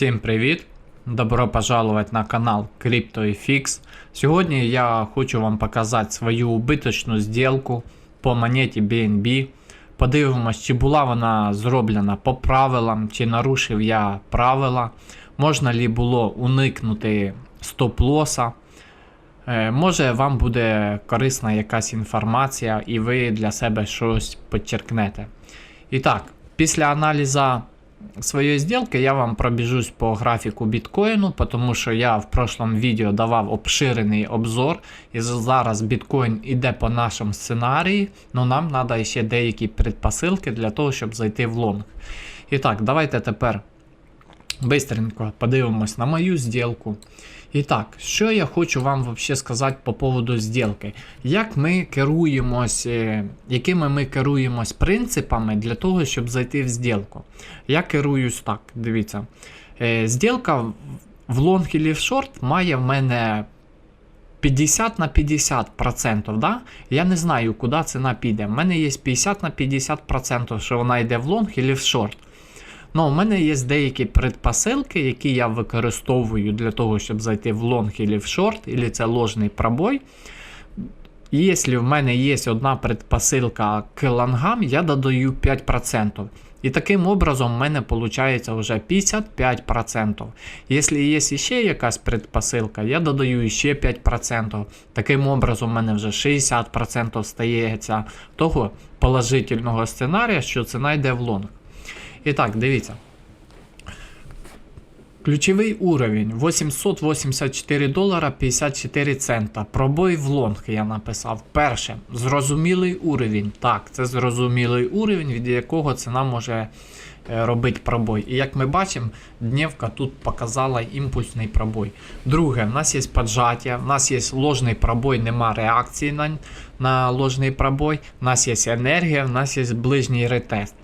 Всім привіт! Добро пожаловать на канал CryptoFX. Сьогодні я хочу вам показати свою убиточну зділку по монеті BNB. Подивимось, чи була вона зроблена по правилам, чи нарушив я правила. Можна ли було уникнути стоп-лоса. Е, Може вам буде корисна якась інформація, і ви для себе щось підчеркнете. І так, після аналізу своєї зділки я вам пробіжусь по графіку біткоїну, тому що я в прошлом відео давав обширений обзор, і зараз біткоін іде по нашому сценарії, але нам треба ще деякі предпосилки для того, щоб зайти в лонг. І так, давайте тепер бистренько подивимось на мою зділку. І так, що я хочу вам вообще сказати по поводу зділки. Як ми керуємось, е, якими ми керуємось принципами для того, щоб зайти в зділку? Я керуюсь так, дивіться. Е, Зділка в лонг і в шорт має в мене 50 на 50%. Да? Я не знаю, куди ціна піде. У мене є 50 на 50%, що вона йде в лонг і в шорт. Ну, у мене є деякі предпосилки, які я використовую для того, щоб зайти в лонг і в шорт, або це ложний пробой. Якщо в мене є одна предпосилка к лонгам, я додаю 5%. І таким образом в мене виходить вже 55%. Якщо є ще якась предпосилка, я додаю ще 5%. Таким образом, в мене вже 60% стається того положительного сценарія, що ціна йде в лонг. І так, дивіться. Ключовий уровень 884 долара 54 цента. Пробой в лонг я написав. Перше. Зрозумілий уровень. Так, це зрозумілий уровень, від якого ціна може е, робити пробой. І як ми бачимо, днівка тут показала імпульсний пробой. Друге, в нас є поджаття, в нас є ложний пробой, нема реакції на, на ложний пробой. В нас є енергія, в нас є ближній ретест.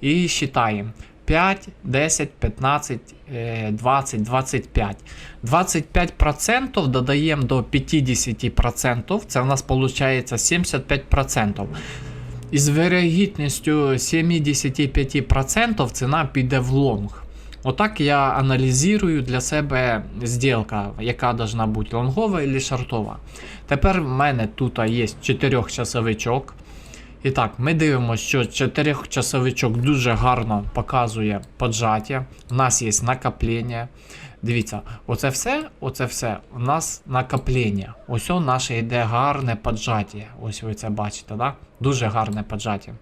І считаємо 5, 10, 15, е, 20, 25. 25% додаємо до 50%, це в нас виходить 75%. Із вирогідністю 75% ціна піде в лонг. Отак я аналізую для себе зділка, яка должна бути лонгова або шортова. Тепер в мене тут є 4 часовичок. І так, ми дивимося, що 4 часовичок дуже гарно показує поджаття. У нас є накоплення. Дивіться, оце все оце все у нас накоплення. Ось у наше йде гарне поджаття. Ось ви це бачите, да? дуже гарне поджаття.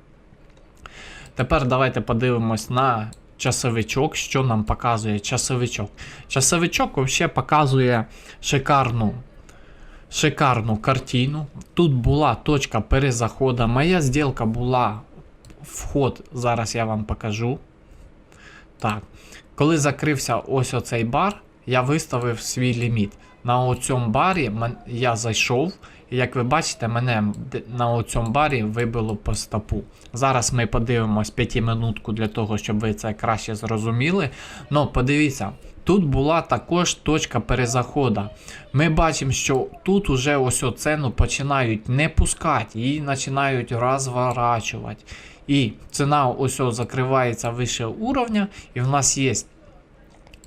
Тепер давайте подивимось на часовичок, що нам показує часовичок. Часовичок взагалі показує шикарну шикарну картину. Тут була точка перезаходу. Моя зділка була вход, зараз я вам покажу. Так. Коли закрився ось оцей бар, я виставив свій ліміт. На цьому барі я зайшов, і як ви бачите, мене на цьому барі вибило по стопу. Зараз ми подивимось 5 минутку для того, щоб ви це краще зрозуміли. Ну, подивіться, Тут була також точка перезаходу. Ми бачимо, що тут уже ось ціну починають не пускати, її починають розворачувати. І ціна ось закривається вище уровня, і в нас є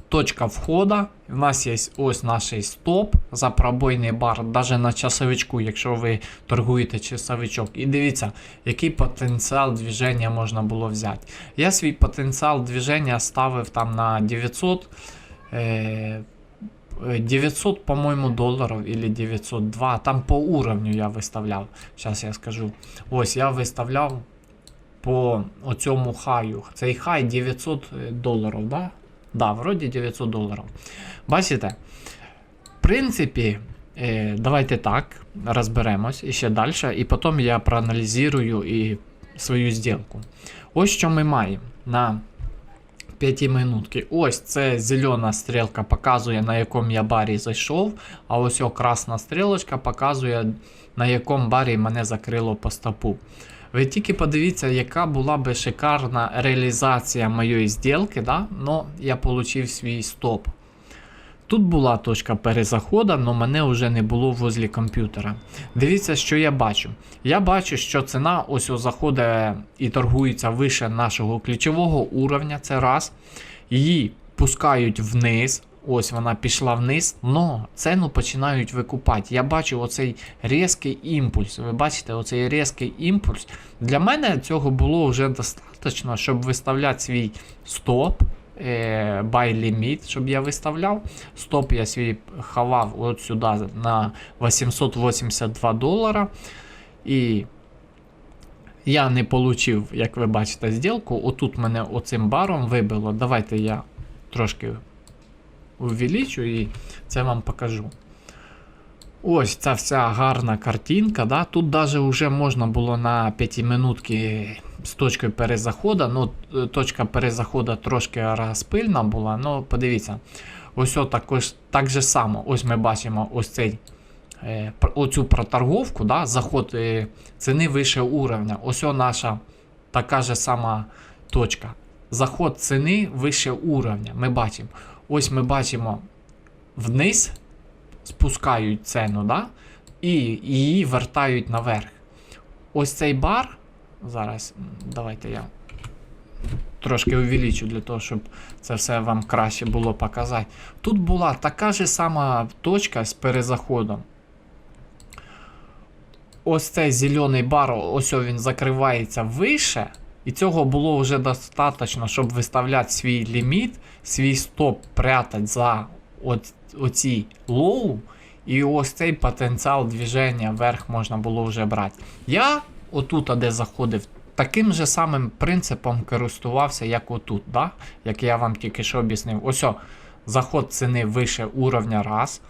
точка входу, в нас є ось наш стоп за пробойний бар, навіть на часовичку, якщо ви торгуєте часовичок. І дивіться, який потенціал движення можна було взяти. Я свій потенціал движення ставив там на 900. 900, по-моему, долларов или 902. Там по уровню я виставляв. Зараз я скажу. Ось я виставляв по оцьому хаю. Цей хай 900 доларів, да? Да, вроді 900 доларів. Бачите? В принципі, е, давайте так розберемось і ще далі. І потім я проаналізую і свою зділку. Ось що ми маємо на 5 минутки. Ось це зелена стрілка показує, на якому я барі зайшов. А ось о красна стрілочка показує, на якому барі мене закрило по стопу. Ви тільки подивіться, яка була би шикарна реалізація моєї зділки, да? но я отримав свій стоп. Тут була точка перезаходу, але мене вже не було возле комп'ютера. Дивіться, що я бачу. Я бачу, що ціна ось заходить і торгується вище нашого ключового уровня. Це раз. Її пускають вниз. Ось вона пішла вниз, но ціну починають викупати. Я бачу оцей різкий імпульс. Ви бачите, оцей різкий імпульс. Для мене цього було вже достатньо, щоб виставляти свій стоп, buy limit, щоб я виставляв. Стоп я свій ховав от сюди на 882 долара. І я не получив, як ви бачите, зділку. Отут мене оцим баром вибило. Давайте я трошки увеличу і це вам покажу. Ось ця вся гарна картинка. Да? Тут даже вже можна було на 5 минутки з точкою перезаходу. Ну, е, точка перезаходу трошки розпильна була. Ну, подивіться, ось також, так же само. Ось ми бачимо ось цей. е, Оцю проторговку, да, заход е, ціни вище уровня. Ось наша така же сама точка. Заход ціни вище уровня. Ми бачимо. Ось ми бачимо вниз спускають ціну, да? і її вертають наверх. Ось цей бар. Зараз давайте я трошки увеличу для того, щоб це все вам краще було показати. Тут була така ж сама точка з перезаходом. Ось цей зелений бар, ось він закривається вище. І цього було вже достатньо, щоб виставляти свій ліміт, свій стоп прятати за оці лоу. І ось цей потенціал движення вверх можна було вже брати. Я отут, де заходив, таким же самим принципом користувався, як отут, да? як я вам тільки що об'яснив. Ось заход ціни вище уровня раз,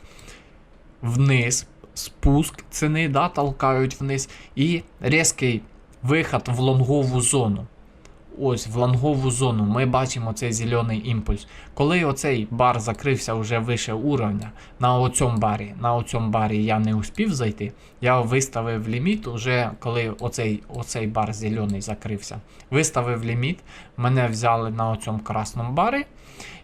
вниз, спуск ціни, да, толкають вниз, і різкий виход в лонгову зону. Ось в лонгову зону ми бачимо цей зелений імпульс. Коли оцей бар закрився вже вище уровня, на оцьому барі, на оцьому барі я не успів зайти. Я виставив ліміт, уже коли оцей, оцей бар зелений закрився. Виставив ліміт, мене взяли на оцьому красному барі.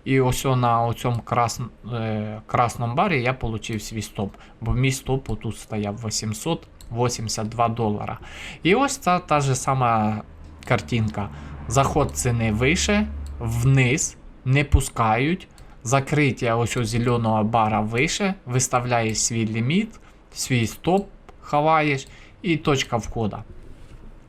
І ось на оцьому крас, е, красному барі я отримав свій стоп. Бо мій стоп отут стояв 882 долара. І ось ця та же сама картинка. Заход ціни вище, вниз, не пускають. Закриття ось у зеленого бара вище, виставляєш свій ліміт, свій стоп ховаєш і точка входа.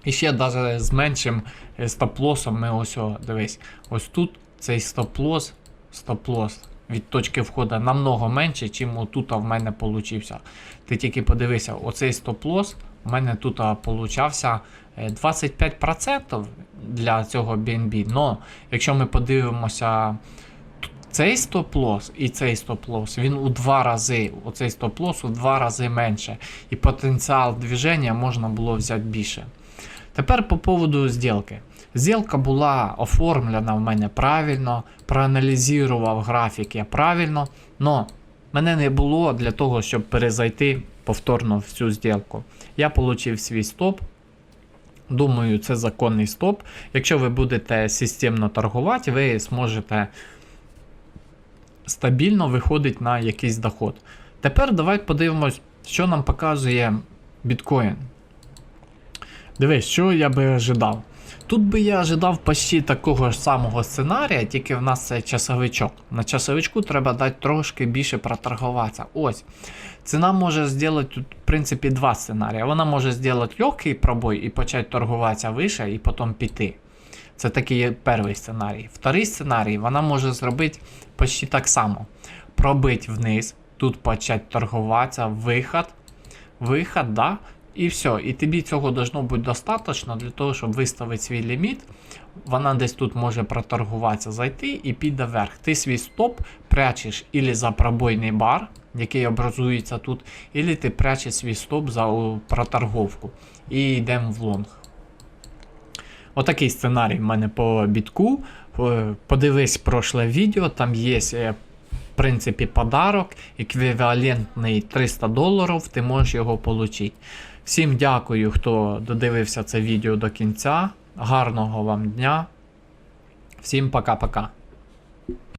І ще навіть з меншим е, стоп-лосом ми ось, дивись, ось тут цей стоп-лос, стоп-лос від точки входу намного менше, чим отут в мене получився. Ти тільки подивися, оцей стоп-лос у мене тут получався е, 25% для цього BNB. Но якщо ми подивимося цей стоп-лос і цей стоп-лос, він у два рази, оцей стоп-лос у два рази менше. І потенціал движення можна було взяти більше. Тепер по поводу зділки. Зділка була оформлена в мене правильно, проаналізував графік я правильно, но мене не було для того, щоб перезайти повторно в цю зділку. Я отримав свій стоп. Думаю, це законний стоп. Якщо ви будете системно торгувати, ви зможете стабільно виходити на якийсь доход. Тепер давайте подивимось, що нам показує біткоін. Дивись, що я би ожидав. Тут би я ожидав почти такого ж самого сценарія, тільки в нас це часовичок. На часовичку треба дати трошки більше проторгуватися. Ось. Ціна може зробити тут, в принципі, два сценарії. Вона може зробити легкий пробой і почати торгуватися вище, і потім піти. Це такий перший сценарій. Вторий сценарій вона може зробити почти так само. Пробити вниз, тут почати торгуватися, виход, виход, да, і все. І тобі цього должно бути достатньо для того, щоб виставити свій ліміт. Вона десь тут може проторгуватися, зайти і піде вверх. Ти свій стоп прячеш ілі за пробойний бар, який образується тут, ілі ти прячеш свій стоп за проторговку. І йдемо в лонг. Отакий сценарій в мене по бітку. Подивись прошле відео, там є. е, В принципі, подарок, еквівалентний 300 доларів, ти можеш його отримати. Всім дякую, хто додивився це відео до кінця. Гарного вам дня. Всім пока-пока.